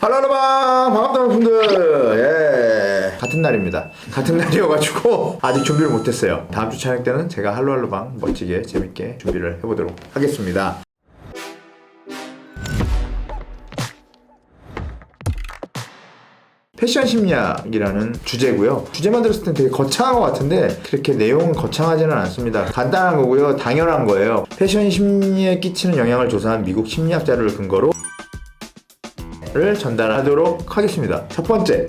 할로방 반갑다 여러분들 예 같은 날입니다 같은 날이어가지고 아직 준비를 못했어요 다음 주 촬영 때는 제가 할로 할로방 멋지게 재밌게 준비를 해보도록 하겠습니다 패션 심리학이라는 주제고요. 주제만 들었을 땐 되게 거창한 것 같은데 그렇게 내용은 거창하지는 않습니다. 간단한 거고요. 당연한 거예요. 패션 심리에 끼치는 영향을 조사한 미국 심리학 자료를 근거로 를 전달하도록 하겠습니다. 첫 번째.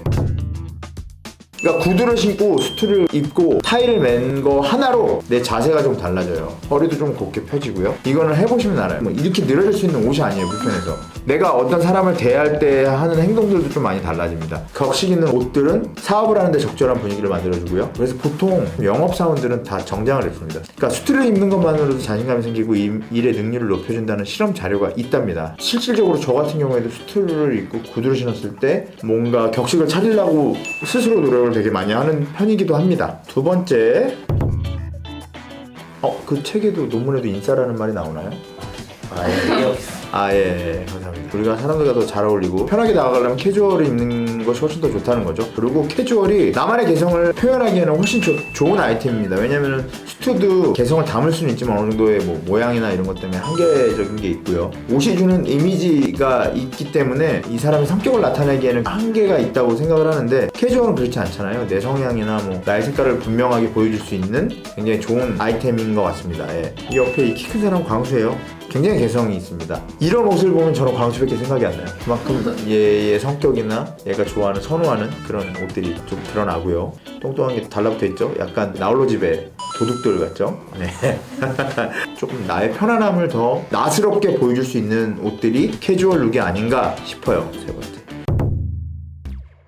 그러니까 구두를 신고 수트를 입고 타이를 맨 거 하나로 내 자세가 좀 달라져요. 허리도 좀 곱게 펴지고요. 이거는 해보시면 알아요. 뭐 이렇게 늘어질 수 있는 옷이 아니에요, 불편해서. 내가 어떤 사람을 대할 때 하는 행동들도 좀 많이 달라집니다. 격식 있는 옷들은 사업을 하는데 적절한 분위기를 만들어주고요. 그래서 보통 영업사원들은 다 정장을 입습니다. 그러니까 수트를 입는 것만으로도 자신감이 생기고 일- 일의 능률을 높여준다는 실험 자료가 있답니다. 실질적으로 저 같은 경우에도 수트를 입고 구두를 신었을 때 뭔가 격식을 차리려고 스스로 노력을 되게 많이 하는 편이기도 합니다. 두 번째, 어, 그 책에도 논문에도 인싸라는 말이 나오나요? 아, 예. 아, 예, 예, 감사합니다. 우리가 사람들과 더 잘 어울리고 편하게 나아가려면 캐주얼을 입는 것이 훨씬 더 좋다는 거죠. 그리고 캐주얼이 나만의 개성을 표현하기에는 훨씬 조- 좋은 아이템입니다. 왜냐면은 수트도 개성을 담을 수는 있지만 어느 정도의 뭐 모양이나 이런 것 때문에 한계적인 게 있고요. 옷이 주는 이미지가 있기 때문에 이 사람의 성격을 나타내기에는 한계가 있다고 생각을 하는데 캐주얼은 그렇지 않잖아요. 내 성향이나 뭐 나의 색깔을 분명하게 보여줄 수 있는 굉장히 좋은 아이템인 것 같습니다. 예. 이 옆에 이 키 큰 사람 광수예요. 굉장히 개성이 있습니다. 이런 옷을 보면 저는 광수밖에 생각이 안 나요. 그만큼 얘의 성격이나 얘가 좋아하는 선호하는 그런 옷들이 좀 드러나고요. 똥똥한 게 달라붙어 있죠. 약간 나홀로 집에 도둑들 같죠. 네. 조금 나의 편안함을 더 나스럽게 보여줄 수 있는 옷들이 캐주얼 룩이 아닌가 싶어요. 세 번째.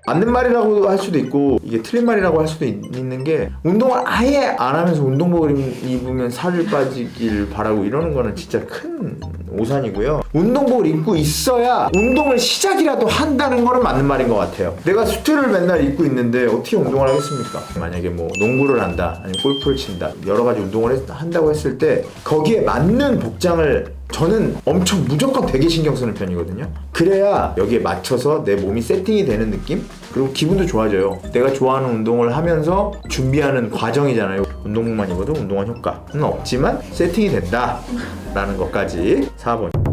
맞는 말이라고 할 수도 있고 이게 틀린 말이라고 할 수도 있, 는게 운동을 아예 안 하면서 운동복을 입- 입으면 살을 빠지길 바라고 이러는 거는 진짜 큰 오산이고요. 운동복을 입고 있어야 운동을 시작이라도 한다는 거는 맞는 말인 것 같아요. 내가 수트를 맨날 입고 있는데 어떻게 운동을 하겠습니까? 만약에 뭐 농구를 한다, 아니면 골프를 친다, 여러 가지 운동을 했- 한다고 했을 때 거기에 맞는 복장을 저는 엄청 무조건 되게 신경 쓰는 편이거든요. 그래야 여기에 맞춰서 내 몸이 세팅이 되는 느낌? 그리고 기분도 좋아져요. 내가 좋아하는 운동을 하면서 준비하는 과정이잖아요. 운동복만 입어도 운동한 효과는 없지만 세팅이 된다. 라는 것까지 4번.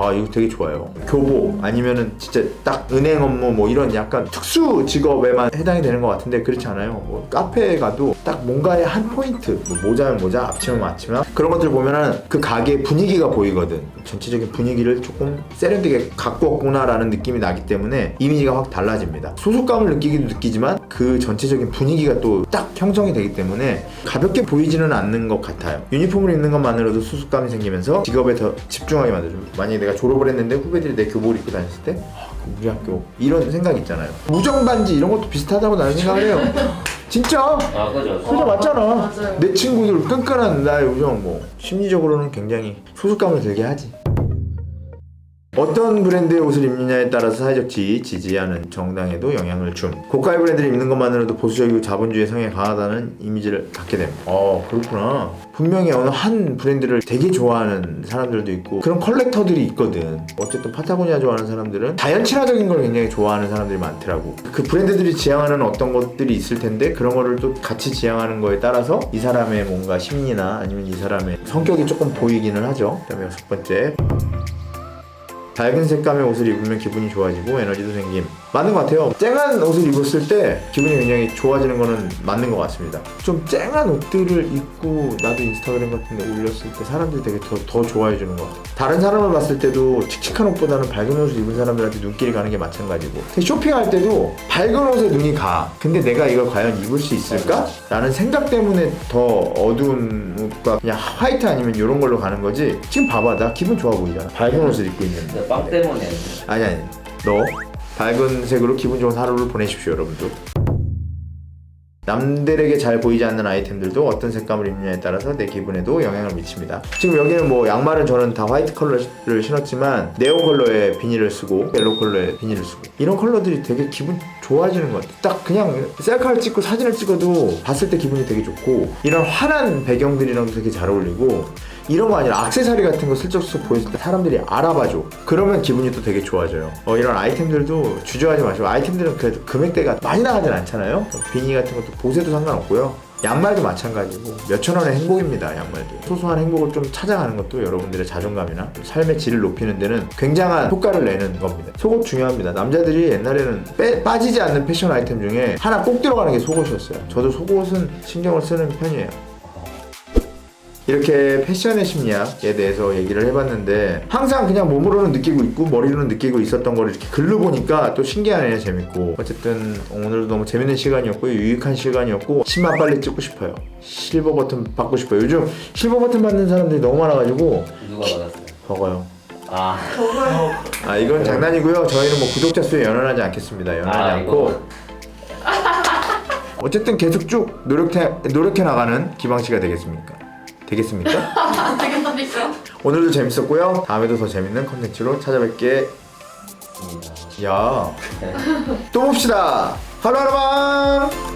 아 이거 되게 좋아요. 교복 아니면은 진짜 딱 은행 업무 뭐 이런 약간 특수 직업에만 해당이 되는 것 같은데 그렇지 않아요. 뭐 카페에 가도 딱 뭔가의 한 포인트 뭐 모자면 모자 앞치마면 앞치마 그런 것들 보면은 그 가게 분위기가 보이거든. 전체적인 분위기를 조금 세련되게 갖고 왔구나라는 느낌이 나기 때문에 이미지가 확 달라집니다. 소속감을 느끼기도 느끼지만 그 전체적인 분위기가 또 딱 형성이 되기 때문에 가볍게 보이지는 않는 것 같아요. 유니폼을 입는 것만으로도 소속감이 생기면서 직업에 더 집중하게 만들죠. 만약에 내가 졸업을 했는데 후배들이 내 교복을 입고 다녔을 때 아, 그 우리 학교 이런 생각 있잖아요. 우정 반지 이런 것도 비슷하다고 나는 생각을 해요. 진짜 아 그죠. 그죠 맞잖아. 맞아요. 내 친구들 끈끈한 나의 우정 뭐 심리적으로는 굉장히 소속감을 들게 하지. 어떤 브랜드의 옷을 입느냐에 따라서 사회적 지위, 지지하는 정당에도 영향을 줌. 고가의 브랜드를 입는 것만으로도 보수적이고 자본주의 성향이 강하다는 이미지를 갖게 됩니다. 어, 그렇구나. 분명히 어느 한 브랜드를 되게 좋아하는 사람들도 있고 그런 컬렉터들이 있거든. 어쨌든 파타고니아 좋아하는 사람들은 자연 친화적인 걸 굉장히 좋아하는 사람들이 많더라고. 그 브랜드들이 지향하는 어떤 것들이 있을 텐데 그런 거를 또 같이 지향하는 거에 따라서 이 사람의 뭔가 심리나 아니면 이 사람의 성격이 조금 보이기는 하죠. 그다음에 여섯 번째. 밝은 색감의 옷을 입으면 기분이 좋아지고 에너지도 생김. 맞는 것 같아요. 쨍한 옷을 입었을 때 기분이 굉장히 좋아지는 거는 맞는 것 같습니다. 좀 쨍한 옷들을 입고 나도 인스타그램 같은 데 올렸을 때 사람들이 되게 더, 더 좋아해 주는 것 같아요. 다른 사람을 봤을 때도 칙칙한 옷보다는 밝은 옷을 입은 사람들한테 눈길이 가는 게 마찬가지고. 쇼핑할 때도 밝은 옷에 눈이 가. 근데 내가 이걸 과연 입을 수 있을까? 라는 생각 때문에 더 어두운 옷과 그냥 화이트 아니면 이런 걸로 가는 거지. 지금 봐봐. 나 기분 좋아 보이잖아. 밝은 옷을 입고 있는데 빵 때문에 아니 아니 너 밝은 색으로 기분 좋은 하루를 보내십시오 여러분들 남들에게 잘 보이지 않는 아이템들도 어떤 색감을 입느냐에 따라서 내 기분에도 영향을 미칩니다. 지금 여기는 뭐 양말은 저는 다 화이트 컬러를 신었지만 네온 컬러의 비닐을 쓰고 옐로 컬러의 비닐을 쓰고 이런 컬러들이 되게 기분 좋아지는 것 같아요. 딱 그냥 셀카를 찍고 사진을 찍어도 봤을 때 기분이 되게 좋고 이런 환한 배경들이랑도 되게 잘 어울리고 이런 거 아니라 악세사리 같은 거 슬쩍슬쩍 보였을 때 사람들이 알아봐줘. 그러면 기분이 또 되게 좋아져요. 어, 이런 아이템들도 주저하지 마시고 아이템들은 그래도 금액대가 많이 나가진 않잖아요. 비니 같은 것도 보세도 상관없고요. 양말도 마찬가지고 몇천 원의 행복입니다 양말도 소소한 행복을 좀 찾아가는 것도 여러분들의 자존감이나 삶의 질을 높이는 데는 굉장한 효과를 내는 겁니다 속옷 중요합니다 남자들이 옛날에는 빼- 빠지지 않는 패션 아이템 중에 하나 꼭 들어가는 게 속옷이었어요 저도 속옷은 신경을 쓰는 편이에요 이렇게 패션의 심리학에 대해서 얘기를 해봤는데 항상 그냥 몸으로는 느끼고 있고 머리로는 느끼고 있었던 거를 이렇게 글로 보니까 또 신기하네요 재밌고. 어쨌든 오늘도 너무 재밌는 시간이었고 유익한 시간이었고 10만 빨리 찍고 싶어요. 실버 버튼 받고 싶어요. 요즘 실버 버튼 받는 사람들이 너무 많아가지고 누가 받았어요? 적어요. 아, 아 이건 장난이고요. 저희는 뭐 구독자 수에 연연하지 않겠습니다. 연연하지 아, 않고. 이거. 어쨌든 계속 쭉 노력해, 노력해 나가는 기방씨가 되겠습니까? 되겠습니까? 안 되겠다니까. 오늘도 재밌었고요. 다음에도 더 재밌는 컨텐츠로 찾아뵐게. 야, 또 봅시다. 하루하루만.